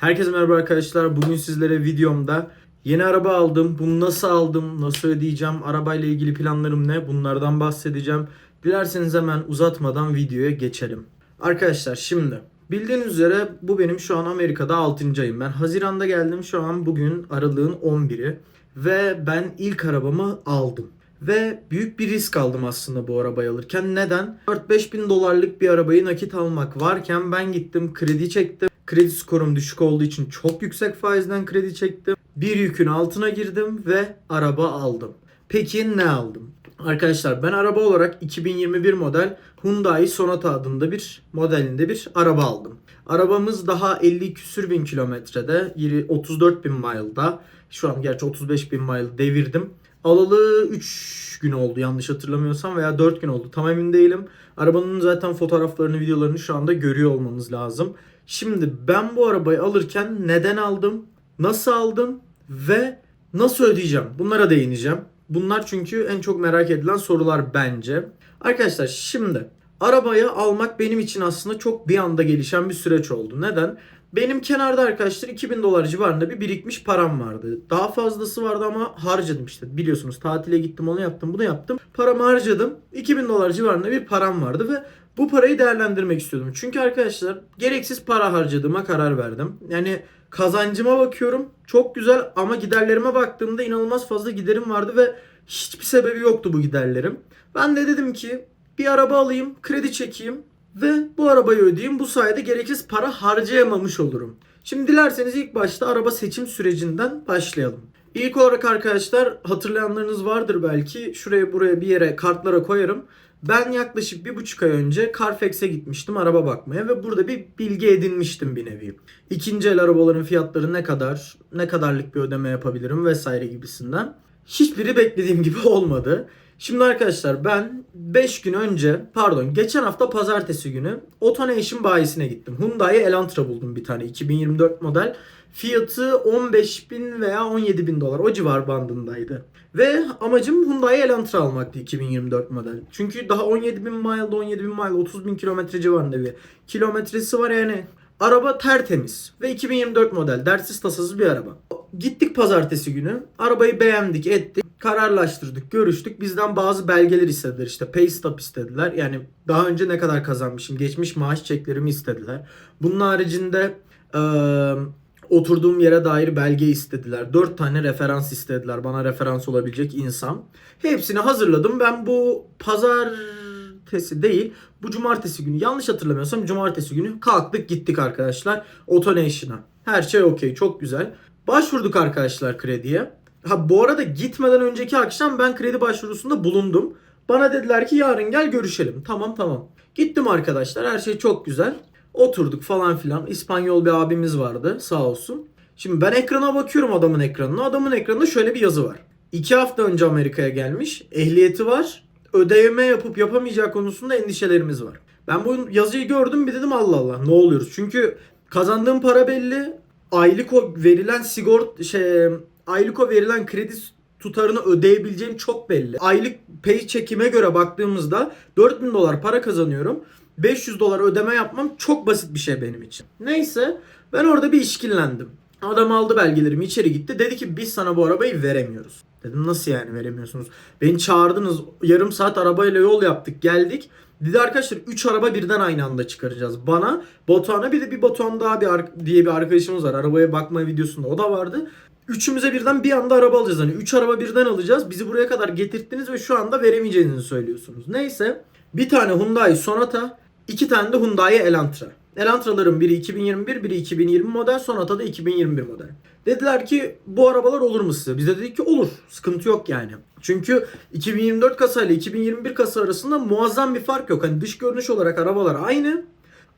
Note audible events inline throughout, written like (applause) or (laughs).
Herkese merhaba arkadaşlar. Bugün sizlere videomda yeni araba aldım. Bunu nasıl aldım, nasıl ödeyeceğim, arabayla ilgili planlarım ne bunlardan bahsedeceğim. Dilerseniz hemen uzatmadan videoya geçelim. Arkadaşlar şimdi bildiğiniz üzere bu benim şu an Amerika'da 6. ayım. Ben Haziran'da geldim şu an bugün aralığın 11'i. Ve ben ilk arabamı aldım. Ve büyük bir risk aldım aslında bu arabayı alırken. Neden? 4-5 bin dolarlık bir arabayı nakit almak varken ben gittim kredi çektim. Kredi skorum düşük olduğu için çok yüksek faizden kredi çektim. Bir yükün altına girdim ve araba aldım. Peki ne aldım? Arkadaşlar ben araba olarak 2021 model Hyundai Sonata adında bir modelinde bir araba aldım. Arabamız daha 50 küsür bin kilometrede, yiri 34 bin mile'da. Şu an gerçi 35 bin mile devirdim. Alalı 3 gün oldu yanlış hatırlamıyorsam veya 4 gün oldu tam emin değilim. Arabanın zaten fotoğraflarını videolarını şu anda görüyor olmanız lazım. Şimdi ben bu arabayı alırken neden aldım, nasıl aldım ve nasıl ödeyeceğim bunlara değineceğim. Bunlar çünkü en çok merak edilen sorular bence. Arkadaşlar şimdi arabayı almak benim için aslında çok bir anda gelişen bir süreç oldu. Neden? Benim kenarda arkadaşlar 2000 dolar civarında bir birikmiş param vardı. Daha fazlası vardı ama harcadım işte. Biliyorsunuz tatile gittim onu yaptım bunu yaptım. Paramı harcadım. 2000 dolar civarında bir param vardı ve bu parayı değerlendirmek istiyordum. Çünkü arkadaşlar gereksiz para harcadığıma karar verdim. Yani kazancıma bakıyorum çok güzel ama giderlerime baktığımda inanılmaz fazla giderim vardı ve hiçbir sebebi yoktu bu giderlerim. Ben de dedim ki bir araba alayım, kredi çekeyim ve bu arabayı ödeyeyim. Bu sayede gereksiz para harcayamamış olurum. Şimdi dilerseniz ilk başta araba seçim sürecinden başlayalım. İlk olarak arkadaşlar hatırlayanlarınız vardır belki. Şuraya buraya bir yere kartlara koyarım. Ben yaklaşık bir buçuk ay önce Carfax'e gitmiştim araba bakmaya ve burada bir bilgi edinmiştim bir nevi. İkinci el arabaların fiyatları ne kadar, ne kadarlık bir ödeme yapabilirim vesaire gibisinden. Hiçbiri beklediğim gibi (laughs) olmadı. Şimdi arkadaşlar ben 5 gün önce pardon geçen hafta pazartesi günü AutoNation bayisine gittim. Hyundai Elantra buldum bir tane 2024 model. Fiyatı 15 bin veya 17 bin dolar o civar bandındaydı. Ve amacım Hyundai Elantra almaktı 2024 model. Çünkü daha 17 bin mile'da 17 bin mile 30 bin kilometre civarında bir kilometresi var yani. Araba tertemiz ve 2024 model dertsiz tasasız bir araba. Gittik pazartesi günü. Arabayı beğendik ettik. Kararlaştırdık, görüştük. Bizden bazı belgeler istediler. İşte pay stub istediler. Yani daha önce ne kadar kazanmışım, geçmiş maaş çeklerimi istediler. Bunun haricinde eee oturduğum yere dair belge istediler. 4 tane referans istediler. Bana referans olabilecek insan. Hepsini hazırladım. Ben bu pazartesi değil, bu cumartesi günü yanlış hatırlamıyorsam cumartesi günü kalktık gittik arkadaşlar AutoNation'a. Her şey okey, çok güzel. Başvurduk arkadaşlar krediye. Ha bu arada gitmeden önceki akşam ben kredi başvurusunda bulundum. Bana dediler ki yarın gel görüşelim. Tamam tamam. Gittim arkadaşlar. Her şey çok güzel. Oturduk falan filan. İspanyol bir abimiz vardı sağ olsun. Şimdi ben ekrana bakıyorum adamın ekranına. Adamın ekranında şöyle bir yazı var. İki hafta önce Amerika'ya gelmiş. Ehliyeti var. Ödeme yapıp yapamayacağı konusunda endişelerimiz var. Ben bu yazıyı gördüm bir dedim Allah Allah ne oluyoruz. Çünkü kazandığım para belli. Aylık o verilen sigort şey aylık o verilen kredi tutarını ödeyebileceğim çok belli. Aylık pay çekime göre baktığımızda 4000 dolar para kazanıyorum. 500 dolar ödeme yapmam çok basit bir şey benim için. Neyse ben orada bir işkillendim. Adam aldı belgelerimi içeri gitti. Dedi ki biz sana bu arabayı veremiyoruz. Dedim nasıl yani veremiyorsunuz? Beni çağırdınız. Yarım saat arabayla yol yaptık. Geldik. Dedi arkadaşlar 3 araba birden aynı anda çıkaracağız. Bana, Batuhan'a bir de bir Batuhan daha bir diye bir arkadaşımız var. Arabaya bakma videosunda o da vardı. Üçümüze birden bir anda araba alacağız. Hani 3 araba birden alacağız. Bizi buraya kadar getirttiniz ve şu anda veremeyeceğinizi söylüyorsunuz. Neyse. Bir tane Hyundai Sonata, iki tane de Hyundai Elantra. Elantra'ların biri 2021, biri 2020 model, Sonata da 2021 model. Dediler ki bu arabalar olur mu size? Biz de dedik ki olur. Sıkıntı yok yani. Çünkü 2024 kasa ile 2021 kasa arasında muazzam bir fark yok. Hani dış görünüş olarak arabalar aynı.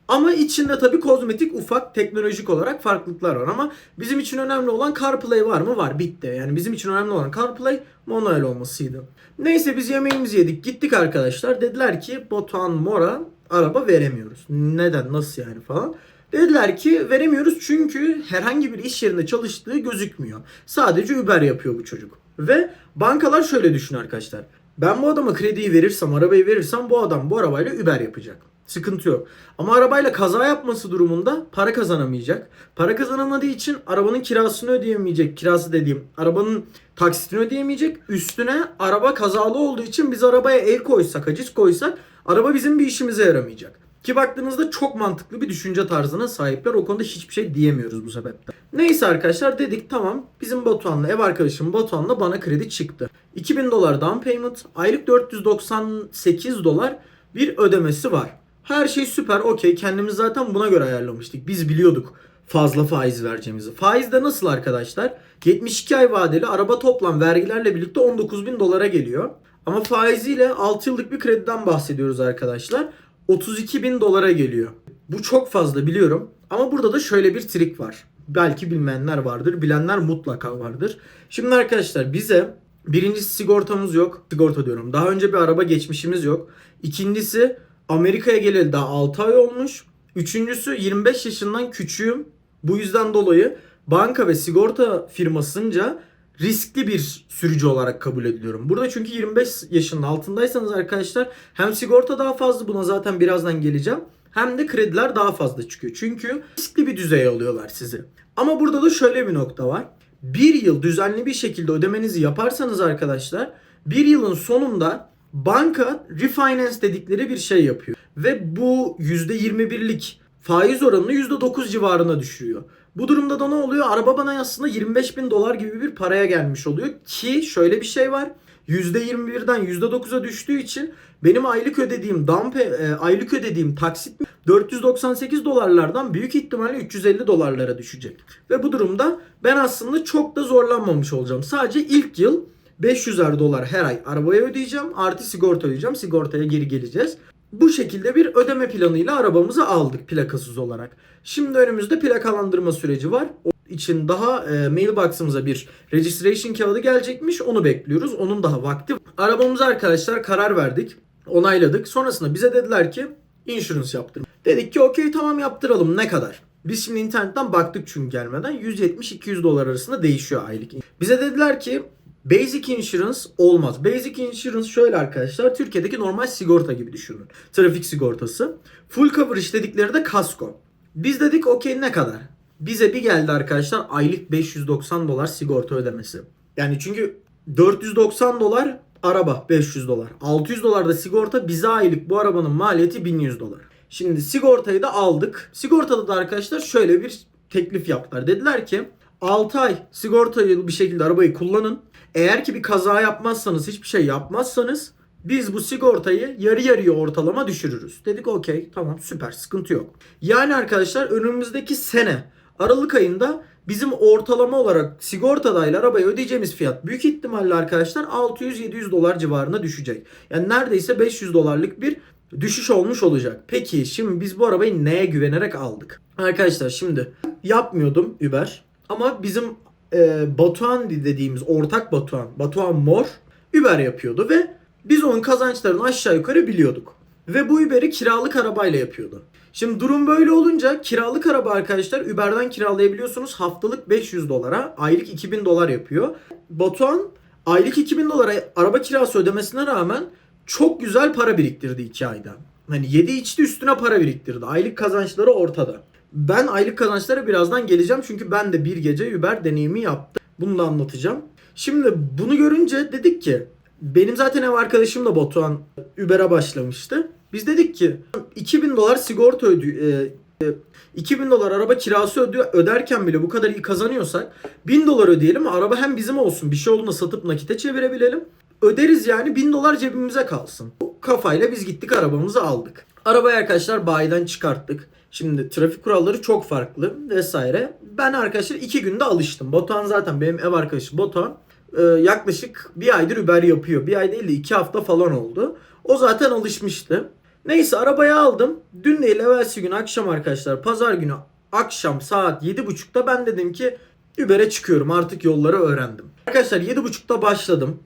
Ama içinde tabii kozmetik ufak teknolojik olarak farklılıklar var ama bizim için önemli olan CarPlay var mı? Var bitti. Yani bizim için önemli olan CarPlay manuel olmasıydı. Neyse biz yemeğimizi yedik gittik arkadaşlar. Dediler ki Batuhan Mora araba veremiyoruz. Neden nasıl yani falan. Dediler ki veremiyoruz çünkü herhangi bir iş yerinde çalıştığı gözükmüyor. Sadece Uber yapıyor bu çocuk. Ve bankalar şöyle düşün arkadaşlar. Ben bu adama krediyi verirsem, arabayı verirsem bu adam bu arabayla Uber yapacak. Sıkıntı yok. Ama arabayla kaza yapması durumunda para kazanamayacak. Para kazanamadığı için arabanın kirasını ödeyemeyecek. Kirası dediğim arabanın taksitini ödeyemeyecek. Üstüne araba kazalı olduğu için biz arabaya el koysak, haciz koysak araba bizim bir işimize yaramayacak. Ki baktığınızda çok mantıklı bir düşünce tarzına sahipler. O konuda hiçbir şey diyemiyoruz bu sebepten. Neyse arkadaşlar dedik tamam bizim Batuhan'la ev arkadaşım Batuhan'la bana kredi çıktı. 2000 dolar down payment, aylık 498 dolar bir ödemesi var. Her şey süper okey kendimiz zaten buna göre ayarlamıştık. Biz biliyorduk fazla faiz vereceğimizi. Faiz de nasıl arkadaşlar? 72 ay vadeli araba toplam vergilerle birlikte 19 bin dolara geliyor. Ama faiziyle 6 yıllık bir krediden bahsediyoruz arkadaşlar. 32 bin dolara geliyor. Bu çok fazla biliyorum. Ama burada da şöyle bir trik var. Belki bilmeyenler vardır. Bilenler mutlaka vardır. Şimdi arkadaşlar bize birincisi sigortamız yok. Sigorta diyorum. Daha önce bir araba geçmişimiz yok. İkincisi Amerika'ya geleli daha 6 ay olmuş. Üçüncüsü 25 yaşından küçüğüm. Bu yüzden dolayı banka ve sigorta firmasınca riskli bir sürücü olarak kabul ediliyorum. Burada çünkü 25 yaşının altındaysanız arkadaşlar hem sigorta daha fazla buna zaten birazdan geleceğim. Hem de krediler daha fazla çıkıyor. Çünkü riskli bir düzeye alıyorlar sizi. Ama burada da şöyle bir nokta var. Bir yıl düzenli bir şekilde ödemenizi yaparsanız arkadaşlar bir yılın sonunda banka refinance dedikleri bir şey yapıyor. Ve bu %21'lik faiz oranını %9 civarına düşürüyor. Bu durumda da ne oluyor? Araba bana aslında 25 bin dolar gibi bir paraya gelmiş oluyor. Ki şöyle bir şey var. %21'den %9'a düştüğü için benim aylık ödediğim dampe, e, aylık ödediğim taksit 498 dolarlardan büyük ihtimalle 350 dolarlara düşecek. Ve bu durumda ben aslında çok da zorlanmamış olacağım. Sadece ilk yıl 500'er dolar her ay arabaya ödeyeceğim. Artı sigorta ödeyeceğim. Sigortaya geri geleceğiz. Bu şekilde bir ödeme planıyla arabamızı aldık plakasız olarak. Şimdi önümüzde plakalandırma süreci var. O için daha e, mailbox'ımıza bir registration kağıdı gelecekmiş. Onu bekliyoruz. Onun daha vakti. Arabamıza arkadaşlar karar verdik. Onayladık. Sonrasında bize dediler ki insurance yaptırın. Dedik ki okey tamam yaptıralım. Ne kadar? Biz şimdi internetten baktık çünkü gelmeden 170-200 dolar arasında değişiyor aylık. Bize dediler ki Basic Insurance olmaz. Basic Insurance şöyle arkadaşlar. Türkiye'deki normal sigorta gibi düşünün. Trafik sigortası. Full coverage dedikleri de kasko. Biz dedik okey ne kadar? Bize bir geldi arkadaşlar aylık 590 dolar sigorta ödemesi. Yani çünkü 490 dolar araba 500 dolar. 600 dolar da sigorta bize aylık bu arabanın maliyeti 1100 dolar. Şimdi sigortayı da aldık. Sigortada da arkadaşlar şöyle bir teklif yaptılar. Dediler ki 6 ay sigortayı bir şekilde arabayı kullanın. Eğer ki bir kaza yapmazsanız, hiçbir şey yapmazsanız biz bu sigortayı yarı yarıya ortalama düşürürüz. Dedik okey tamam süper sıkıntı yok. Yani arkadaşlar önümüzdeki sene Aralık ayında bizim ortalama olarak sigortadayla arabaya ödeyeceğimiz fiyat büyük ihtimalle arkadaşlar 600-700 dolar civarına düşecek. Yani neredeyse 500 dolarlık bir düşüş olmuş olacak. Peki şimdi biz bu arabayı neye güvenerek aldık? Arkadaşlar şimdi yapmıyordum Uber ama bizim e, Batuhan dediğimiz ortak Batuhan, Batuhan Mor Uber yapıyordu ve biz onun kazançlarını aşağı yukarı biliyorduk. Ve bu Uber'i kiralık arabayla yapıyordu. Şimdi durum böyle olunca kiralık araba arkadaşlar Uber'den kiralayabiliyorsunuz haftalık 500 dolara, aylık 2000 dolar yapıyor. Batuhan aylık 2000 dolara araba kirası ödemesine rağmen çok güzel para biriktirdi 2 ayda. Hani yedi içti üstüne para biriktirdi. Aylık kazançları ortada. Ben aylık kazançlara birazdan geleceğim çünkü ben de bir gece Uber deneyimi yaptım. Bunu da anlatacağım. Şimdi bunu görünce dedik ki benim zaten ev arkadaşım da Batuhan Uber'e başlamıştı. Biz dedik ki 2000 dolar sigorta ödüyor. E, 2000 dolar araba kirası ödüyor, öderken bile bu kadar iyi kazanıyorsak 1000 dolar ödeyelim araba hem bizim olsun bir şey olduğunda satıp nakite çevirebilelim. Öderiz yani 1000 dolar cebimize kalsın. Bu kafayla biz gittik arabamızı aldık. Arabayı arkadaşlar bayiden çıkarttık. Şimdi trafik kuralları çok farklı vesaire. Ben arkadaşlar iki günde alıştım. Batuhan zaten benim ev arkadaşım Batuhan. Ee, yaklaşık bir aydır Uber yapıyor. Bir ay değil de iki hafta falan oldu. O zaten alışmıştı. Neyse arabayı aldım. Dün değil evvelsi gün akşam arkadaşlar pazar günü akşam saat 7.30'da ben dedim ki Uber'e çıkıyorum artık yolları öğrendim. Arkadaşlar 7.30'da başladım.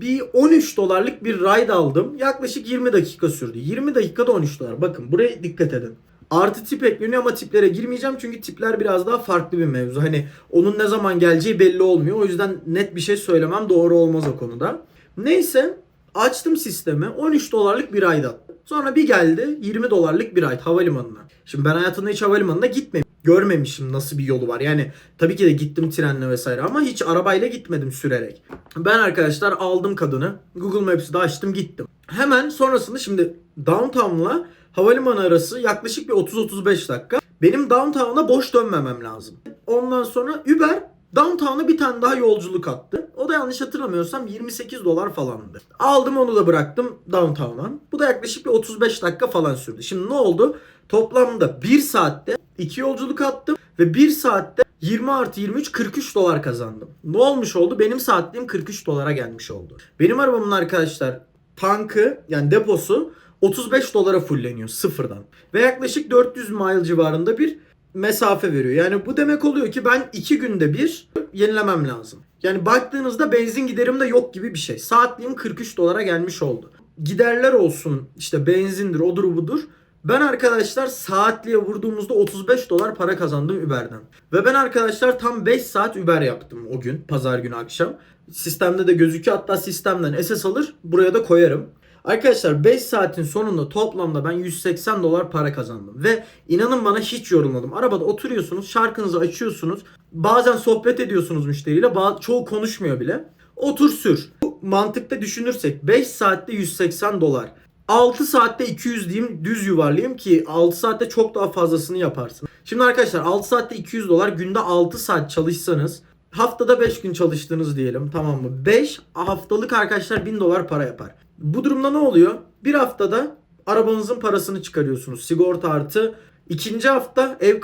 Bir 13 dolarlık bir ride aldım. Yaklaşık 20 dakika sürdü. 20 dakikada 13 dolar. Bakın buraya dikkat edin. Artı tip ekleniyor ama tiplere girmeyeceğim çünkü tipler biraz daha farklı bir mevzu. Hani onun ne zaman geleceği belli olmuyor. O yüzden net bir şey söylemem doğru olmaz o konuda. Neyse açtım sistemi 13 dolarlık bir ayda. Sonra bir geldi 20 dolarlık bir ay havalimanına. Şimdi ben hayatımda hiç havalimanına gitmemişim. Görmemişim nasıl bir yolu var. Yani tabii ki de gittim trenle vesaire ama hiç arabayla gitmedim sürerek. Ben arkadaşlar aldım kadını. Google Maps'ı açtım gittim. Hemen sonrasında şimdi downtown'la havalimanı arası yaklaşık bir 30-35 dakika. Benim downtown'a boş dönmemem lazım. Ondan sonra Uber downtown'a bir tane daha yolculuk attı. O da yanlış hatırlamıyorsam 28 dolar falandı. Aldım onu da bıraktım downtown'a. Bu da yaklaşık bir 35 dakika falan sürdü. Şimdi ne oldu? Toplamda 1 saatte 2 yolculuk attım ve 1 saatte 20 artı 23 43 dolar kazandım. Ne olmuş oldu? Benim saatliğim 43 dolara gelmiş oldu. Benim arabamın arkadaşlar tankı yani deposu 35 dolara fulleniyor sıfırdan. Ve yaklaşık 400 mile civarında bir mesafe veriyor. Yani bu demek oluyor ki ben 2 günde bir yenilemem lazım. Yani baktığınızda benzin giderim de yok gibi bir şey. Saatliğim 43 dolara gelmiş oldu. Giderler olsun işte benzindir odur budur. Ben arkadaşlar saatliğe vurduğumuzda 35 dolar para kazandım Uber'den. Ve ben arkadaşlar tam 5 saat Uber yaptım o gün pazar günü akşam. Sistemde de gözüküyor hatta sistemden SS alır buraya da koyarım. Arkadaşlar 5 saatin sonunda toplamda ben 180 dolar para kazandım. Ve inanın bana hiç yorulmadım. Arabada oturuyorsunuz, şarkınızı açıyorsunuz. Bazen sohbet ediyorsunuz müşteriyle. Çoğu konuşmuyor bile. Otur sür. Bu mantıkta düşünürsek 5 saatte 180 dolar. 6 saatte 200 diyeyim düz yuvarlayayım ki 6 saatte çok daha fazlasını yaparsın. Şimdi arkadaşlar 6 saatte 200 dolar günde 6 saat çalışsanız haftada 5 gün çalıştınız diyelim tamam mı? 5 haftalık arkadaşlar 1000 dolar para yapar. Bu durumda ne oluyor? Bir haftada arabanızın parasını çıkarıyorsunuz. Sigorta artı. ikinci hafta ev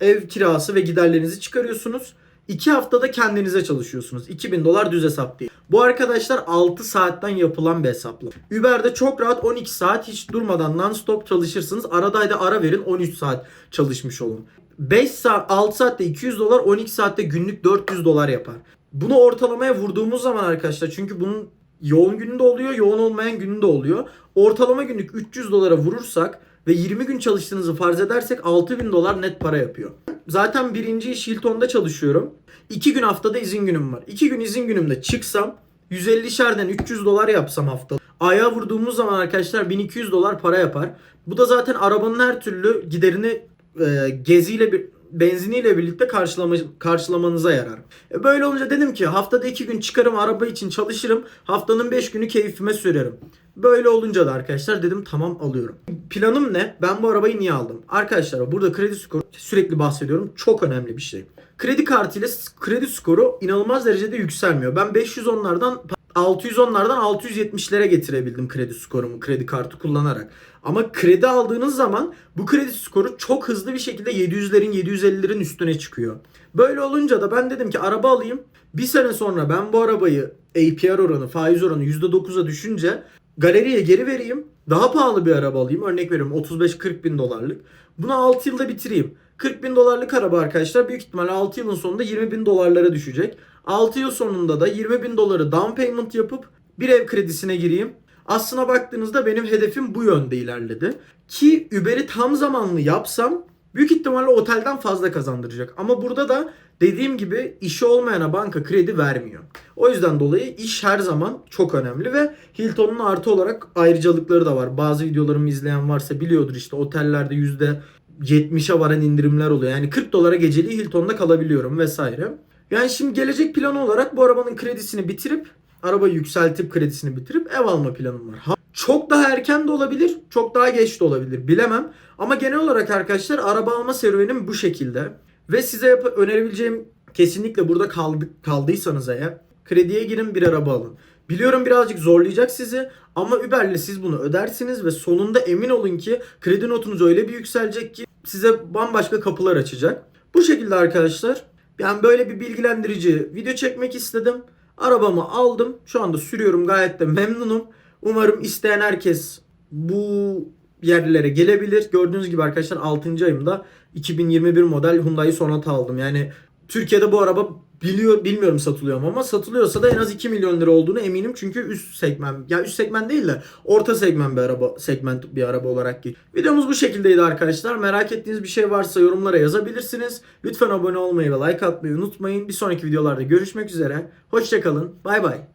ev kirası ve giderlerinizi çıkarıyorsunuz. 2 haftada kendinize çalışıyorsunuz. 2000 dolar düz hesap değil. Bu arkadaşlar 6 saatten yapılan bir hesaplama. Uber'de çok rahat 12 saat hiç durmadan non-stop çalışırsınız. Arada da ara verin 13 saat çalışmış olun. 5 saat 6 saatte 200 dolar 12 saatte günlük 400 dolar yapar. Bunu ortalamaya vurduğumuz zaman arkadaşlar çünkü bunun yoğun gününde oluyor, yoğun olmayan gününde oluyor. Ortalama günlük 300 dolara vurursak ve 20 gün çalıştığınızı farz edersek 6000 dolar net para yapıyor. Zaten birinci iş Hilton'da çalışıyorum. 2 gün haftada izin günüm var. 2 gün izin günümde çıksam 150 şerden 300 dolar yapsam hafta. Aya vurduğumuz zaman arkadaşlar 1200 dolar para yapar. Bu da zaten arabanın her türlü giderini e, geziyle bir benziniyle birlikte karşılama, karşılamanıza yarar. E, böyle olunca dedim ki haftada 2 gün çıkarım araba için çalışırım. Haftanın 5 günü keyfime sürerim. Böyle olunca da arkadaşlar dedim tamam alıyorum. Planım ne? Ben bu arabayı niye aldım? Arkadaşlar burada kredi skoru sürekli bahsediyorum. Çok önemli bir şey. Kredi kartıyla kredi skoru inanılmaz derecede yükselmiyor. Ben 510'lardan 610'lardan 670'lere getirebildim kredi skorumu kredi kartı kullanarak. Ama kredi aldığınız zaman bu kredi skoru çok hızlı bir şekilde 700'lerin 750'lerin üstüne çıkıyor. Böyle olunca da ben dedim ki araba alayım. Bir sene sonra ben bu arabayı APR oranı, faiz oranı %9'a düşünce galeriye geri vereyim. Daha pahalı bir araba alayım. Örnek veriyorum 35-40 bin dolarlık. Bunu 6 yılda bitireyim. 40 bin dolarlık araba arkadaşlar büyük ihtimalle 6 yılın sonunda 20 bin dolarlara düşecek. 6 yıl sonunda da 20 bin doları down payment yapıp bir ev kredisine gireyim. Aslına baktığınızda benim hedefim bu yönde ilerledi. Ki Uber'i tam zamanlı yapsam büyük ihtimalle otelden fazla kazandıracak. Ama burada da dediğim gibi işi olmayana banka kredi vermiyor. O yüzden dolayı iş her zaman çok önemli ve Hilton'un artı olarak ayrıcalıkları da var. Bazı videolarımı izleyen varsa biliyordur işte otellerde %70'e varan indirimler oluyor. Yani 40 dolara geceliği Hilton'da kalabiliyorum vesaire. Yani şimdi gelecek planı olarak bu arabanın kredisini bitirip arabayı yükseltip kredisini bitirip ev alma planım var. Ha, çok daha erken de olabilir, çok daha geç de olabilir bilemem. Ama genel olarak arkadaşlar araba alma serüvenim bu şekilde. Ve size yap- önerebileceğim kesinlikle burada kaldı, kaldıysanız eğer krediye girin bir araba alın. Biliyorum birazcık zorlayacak sizi ama Uber'le siz bunu ödersiniz ve sonunda emin olun ki kredi notunuz öyle bir yükselecek ki size bambaşka kapılar açacak. Bu şekilde arkadaşlar yani böyle bir bilgilendirici video çekmek istedim. Arabamı aldım. Şu anda sürüyorum gayet de memnunum. Umarım isteyen herkes bu yerlere gelebilir. Gördüğünüz gibi arkadaşlar 6. ayımda 2021 model Hyundai Sonata aldım. Yani Türkiye'de bu araba biliyor bilmiyorum satılıyor mu ama satılıyorsa da en az 2 milyon lira olduğunu eminim. Çünkü üst segment ya üst segment değil de orta segment bir araba segment bir araba olarak geçiyor. Videomuz bu şekildeydi arkadaşlar. Merak ettiğiniz bir şey varsa yorumlara yazabilirsiniz. Lütfen abone olmayı ve like atmayı unutmayın. Bir sonraki videolarda görüşmek üzere. Hoşçakalın. Bay bay.